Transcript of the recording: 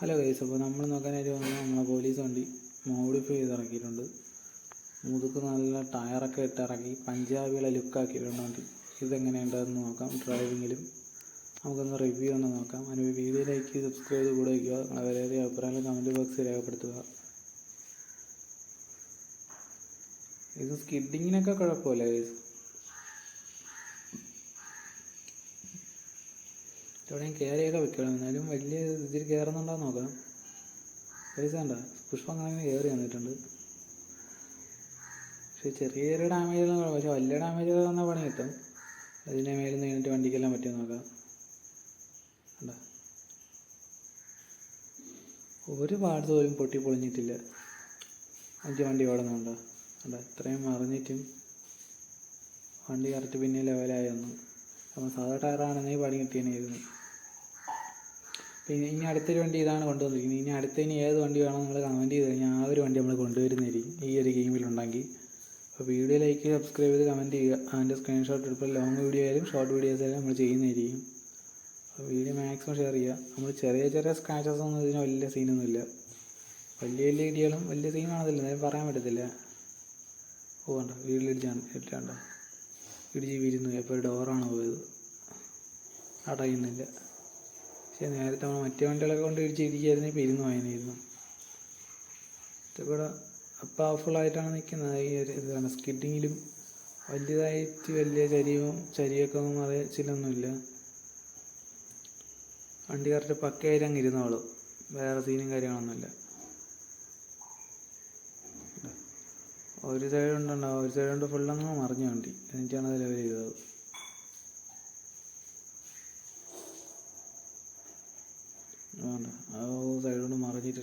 Hello guys അപ്പോൾ നമ്മൾ നോക്കാനായിട്ട് വന്നാൽ നമ്മളെ പോലീസ് വണ്ടി മോഡിഫൈ ചെയ്ത് ഇറക്കിയിട്ടുണ്ട് മുതുക്ക് നല്ല ടയറൊക്കെ ഇട്ട് ഇറക്കി പഞ്ചാബികളെ ലുക്കാക്കിയിട്ടുണ്ട് വണ്ടി. ഇതെങ്ങനെയുണ്ടെന്ന് നോക്കാം ഡ്രൈവിങ്ങിലും നമുക്കൊന്ന് റിവ്യൂ ഒന്ന് നോക്കാം. അതിന് വീഡിയോ ലൈക്ക് സബ്സ്ക്രൈബ് ചെയ്ത് കൂടെ വയ്ക്കുക. നിങ്ങളെ വളരെ അഭിപ്രായങ്ങൾ കമന്റ് ബോക്സിൽ രേഖപ്പെടുത്തുക. ഇത് സ്കിഡിങ്ങിനൊക്കെ കുഴപ്പമില്ല ഗൈസ് ഇവിടെ ഞാൻ കയറിയൊക്കെ വെക്കണം. എന്നാലും വലിയ ഇതിൽ കയറുന്നുണ്ടോ നോക്കാം. പൈസ വേണ്ട പുഷ്പം അങ്ങനെ കയറി വന്നിട്ടുണ്ട്. പക്ഷെ ചെറിയ ചെറിയ ഡാമേജ് പക്ഷെ വലിയ ഡാമേജ് വന്നാൽ പണി കിട്ടും. അതിന്റെ മേലിൽ നിന്ന് കഴിഞ്ഞിട്ട് വണ്ടിക്കെല്ലാം പറ്റിയെന്ന് നോക്കാം. ഒരു പാടത്ത് പോലും പൊട്ടി പൊളിഞ്ഞിട്ടില്ല. അഞ്ച് വണ്ടി ഓടുന്നുണ്ടോ. അല്ല ഇത്രയും മറിഞ്ഞിട്ടും വണ്ടി കറക്റ്റ് പിന്നെ ലെവലായി വന്നു. അപ്പോൾ സാധാ ടയറാണെങ്കിൽ പണി കിട്ടിയേനായിരുന്നു. പിന്നെ ഇനി അടുത്തൊരു വണ്ടി ഇതാണ് കൊണ്ടുവന്നിരിക്കുന്നത് ഇനി അടുത്ത ഇനി ഏത് വണ്ടി വേണം നിങ്ങൾ കമന്റ് ചെയ്ത് കഴിഞ്ഞാൽ ആ ഒരു വണ്ടി നമ്മൾ കൊണ്ടുവരുന്നതായിരിക്കും ഈ ഒരു ഗെയിമിലുണ്ടെങ്കിൽ അപ്പോൾ വീഡിയോ ലൈക്ക് സബ്സ്ക്രൈബ് ചെയ്ത് കമന്റ് ചെയ്യുക. അതിന്റെ സ്ക്രീൻഷോട്ട് എടുപ്പോൾ ലോങ് വീഡിയോ ആയാലും ഷോർട്ട് വീഡിയോസ് ആയാലും നമ്മൾ ചെയ്യുന്നതായിരിക്കും. വീഡിയോ മാക്സിമം ഷെയർ ചെയ്യുക. നമ്മൾ ചെറിയ ചെറിയ സ്ക്രാച്ചസ് ഒന്നും ഇതിന് വലിയ സീനൊന്നുമില്ല വലിയ വലിയ ഇടികളും വലിയ സീൻ കാണത്തില്ല പറയാൻ പറ്റത്തില്ല. ഓ വേണ്ട വീട്ടിലിടിച്ചാണ് ഇട്ടാണ്ട ഇടിച്ച് വിരുന്നു എപ്പോൾ ഡോറാണ് പോയത്? അടയുന്നില്ല പക്ഷേ നേരത്തെ നമ്മൾ മറ്റേ വണ്ടികളൊക്കെ കൊണ്ട് ഇടിച്ച് ഇരിക്കുകയായിരുന്നു പിരിഞ്ഞു ഇരുന്ന് വായനായിരുന്നു ഇതിവിടെ പവർഫുള്ളായിട്ടാണ് നിൽക്കുന്നത് ഈ ഒരു ഇതാണ് സ്കിഡിങ്ങിലും വലിയതായിട്ട് വലിയ ചരിവും ചരിയൊക്കെ ഒന്നും ചിലൊന്നുമില്ല വണ്ടി കറക്റ്റ് പക്കയായിട്ട് അങ്ങ് ഇരുന്നോളൂ. വേറെ സീനും കാര്യങ്ങളൊന്നുമില്ല. ഒരു സൈഡ് ഉണ്ടുണ്ടാവും ഒരു സൈഡ് കൊണ്ട് ഫുള്ളങ്ങ് മറിഞ്ഞ വണ്ടി. എന്നിട്ടാണ് അത് ലെവൽ ചെയ്തത് വേണ്ട ആ സൈഡിലോട്ട് മറിഞ്ഞിട്ട്